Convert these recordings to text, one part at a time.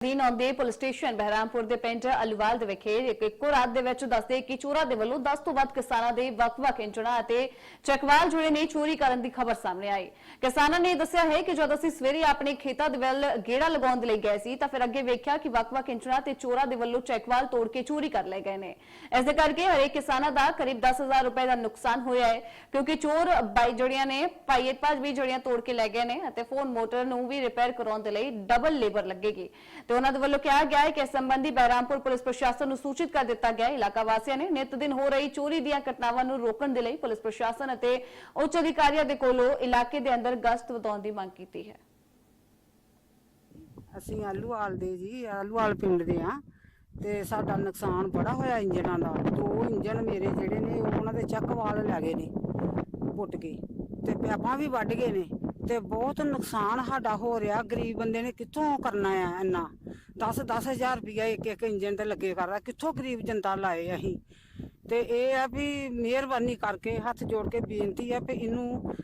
ਦਿਨ ਆਉਂਦੇ police station Behrampur ਦੇ ਪਿੰਡ ਅਲਵਾਲ ਦੇ ਵਿਖੇ ਇੱਕੋ ਰਾਤ ਦੇ ਵਿੱਚ ਦੱਸਦੇ ਕਿ ਚੋਰਾਂ ਦੇ ਵੱਲੋਂ 10 ਤੋਂ ਵੱਧ ਕਿਸਾਨਾਂ ਦੇ ਵੱਖ-ਵੱਖ ਇੰਜਣਾਂ ਅਤੇ ਚੱਕਵਾਲ ਜੁੜੇ ਨੇ ਚੋਰੀ ਕਰਨ ਦੀ ਖਬਰ ਸਾਹਮਣੇ ਆਈ। ਕਿਸਾਨਾਂ ਨੇ ਦੱਸਿਆ ਹੈ ਕਿ ਜਦੋਂ ਅਸੀਂ ਸਵੇਰੇ ਆਪਣੇ ਖੇਤਾਂ ਦੇ ਵੱਲ ਗੇੜਾ ਲਗਾਉਣ ਦੇ ਲਈ ਗਏ ਸੀ ਤਾਂ ਫਿਰ ਅੱਗੇ ਵੇਖਿਆ ਕਿ ਵੱਖ-ਵੱਖ ਇੰਜਣਾਂ ਤੇ ਚੋਰਾਂ ਦੇ ਵੱਲੋਂ ਚੱਕਵਾਲ ਤੋੜ ਕੇ ਚੋਰੀ ਕਰ ਲਏ ਗਏ ਨੇ। ਇਸ ਕਰਕੇ ਹਰੇਕ ਕਿਸਾਨਾਂ ਦਾ ਕਰੀਬ 10000 ਰੁਪਏ ਦਾ ਨੁਕਸਾਨ ਹੋਇਆ ਹੈ ਕਿਉਂਕਿ ਚੋਰ ਬਾਈ ਜੜੀਆਂ ਨੇ ਪਾਈਏਟ ਪਾਸ ਵੀ ਜੜੀਆਂ ਤੋੜ ਕੇ ਲੈ ਗਏ ਨੇ ਅਤੇ ਫੋਨ ਮੋਟਰ ਨੂੰ ਵੀ ਰਿਪੇਅਰ ਕਰਾਉਣ ਦੇ ਲਈ ਡਬਲ ਲੇਬਰ ਲੱਗੇਗੀ। ਤੇ ਉਹਨਾਂ ਦੇ ਵੱਲੋਂ ਕਿਹਾ ਗਿਆ ਹੈ ਕਿ ਇਸ ਸੰਬੰਧੀ ਬਹਿਰਾਮਪੁਰ ਪੁਲਿਸ ਪ੍ਰਸ਼ਾਸਨ ਨੂੰ ਸੂਚਿਤ ਕਰ ਦਿੱਤਾ ਗਿਆ ਹੈ। ਇਲਾਕਾ ਵਾਸੀਆਂ ਨੇ ਨਿਤ ਦਿਨ ਹੋ ਰਹੀ ਚੋਰੀ ਦੀਆਂ ਘਟਨਾਵਾਂ ਨੂੰ ਰੋਕਣ ਦੇ ਲਈ ਪੁਲਿਸ ਪ੍ਰਸ਼ਾਸਨ ਅਤੇ ਉੱਚ ਅਧਿਕਾਰੀਆਂ ਦੇ ਕੋਲੋਂ ਇਲਾਕੇ ਦੇ ਅੰਦਰ ਗਸ਼ਤ ਵਧਾਉਣ ਦੀ ਮੰਗ ਕੀਤੀ ਹੈ। ਅਸੀਂ ਆਲੂਵਾਲ ਦੇ ਜੀ, ਆਲੂਵਾਲ ਪਿੰਡ ਦੇ ਆ ਤੇ ਸਾਡਾ ਨੁਕਸਾਨ ਬੜਾ ਹੋਇਆ ਇੰਜਨਾਂ ਦਾ। ਦੋ ਇੰਜਨ ਮੇਰੇ ਜਿਹੜੇ ਨੇ ਉਹਨਾਂ ਦੇ ਚੱਕ ਵਾਲ ਲੈ ਗਏ ਨੇ, ਪੁੱਟ ਕੇ ਤੇ ਪੈਪਾਂ ਵੀ ਵੱਢ ਗਏ ਨੇ। ਤੇ ਬਹੁਤ ਨੁਕਸਾਨ ਸਾਡਾ ਹੋ ਰਿਹਾ, ਗਰੀਬ ਬੰਦੇ ਨੇ ਕਿੱਥੋਂ ਕਰਨਾ ਆ ਇੰਨਾ? 10 10000 ਰੁਪਇਆ ਇੱਕ ਇੱਕ ਇੰਜਨ ਤੇ ਲੱਗੇ ਕਰਦਾ, ਕਿੱਥੋਂ ਗਰੀਬ ਜਨਤਾ ਲਾਏ ਅਸੀਂ? ਤੇ ਇਹ ਆ ਵੀ ਮਿਹਰਬਾਨੀ ਕਰਕੇ ਹੱਥ ਜੋੜ ਕੇ ਬੇਨਤੀ ਆ ਵੀ ਇਹਨੂੰ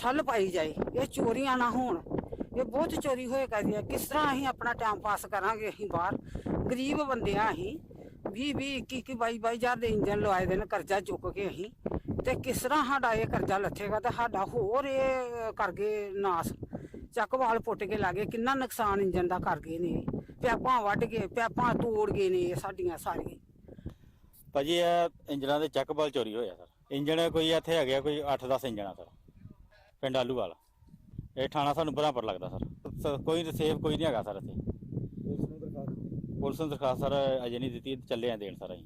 ਠੱਲ ਪਾਈ ਜਾਏ, ਇਹ ਚੋਰੀਆਂ ਨਾ ਹੋਣ। ਇਹ ਬਹੁਤ ਚੋਰੀ ਹੋਏ ਕਰਦੀ ਆ। ਕਿਸ ਤਰ੍ਹਾਂ ਅਸੀਂ ਆਪਣਾ ਟਾਈਮ ਪਾਸ ਕਰਾਂਗੇ ਅਸੀਂ ਬਾਹਰ? ਗਰੀਬ ਬੰਦੇ ਆ ਅਸੀਂ। 20 20 21 21 22 22 ਹਜ਼ਾਰ ਦੇ ਇੰਜਨ ਲਵਾਏ ਦੇ ਨੇ ਕਰਜ਼ਾ ਚੁੱਕ ਕੇ ਅਸੀਂ। ਤੇ ਕਿਸ ਤਰ੍ਹਾਂ ਸਾਡਾ ਇਹ ਕਰਜ਼ਾ ਲੱਥੇਗਾ ਤੇ ਸਾਡਾ ਹੋਰ ਇਹ ਕਰ ਗਏ ਨਾਸ। ਚੱਕ ਵਾਲ ਪੁੱਟ ਕੇ ਲਾਗੇ ਕਿੰਨਾ ਨੁਕਸਾਨ ਇੰਜਨ ਦਾ ਕਰ ਗਏ ਨੇ ਪੈਪਾਂ ਵੱਢ ਗਏ ਪੈਪਾਂ ਤੋੜ ਗਏ ਨੇ ਸਾਡੀਆਂ ਸਾਰੀਆਂ। ਭਾਜੀ ਇਹ ਇੰਜਨਾਂ ਦੇ ਚੱਕ ਬਲ ਚੋਰੀ ਹੋਇਆ ਸਰ। ਇੰਜਣ ਕੋਈ ਇੱਥੇ ਹੈਗੇ ਕੋਈ 8-10 ਇੰਜਣ ਸਰ। ਪਿੰਡ ਆਲੂਵਾਲ। ਇਹ ਥਾਣਾ ਸਾਨੂੰ ਬਰਾਬਰ ਲੱਗਦਾ ਸਰ। ਸ- ਕੋਈ ਸੇਫ ਕੋਈ ਨਹੀਂ ਹੈਗਾ ਸਰ ਇੱਥੇ। ਪੁਲਿਸ ਨੂੰ ਦਰਖਾਸਤ ਸਰ ਅਜੇ ਨਹੀਂ ਦਿੱਤੀ ਚੱਲੇ ਆ ਦੇਣ ਸਰ ਅਸੀਂ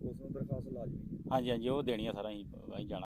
ਪੁਲਿਸ ਨੂੰ ਦਰਖਾਸਤ ਲਾਜ਼ਮੀ ਹੈ। ਹਾਂਜੀ ਹਾਂਜੀ ਉਹ ਦੇਣੀ ਆ ਸਰ ਅਸੀਂ ਅਸੀਂ ਜਾਣਾ।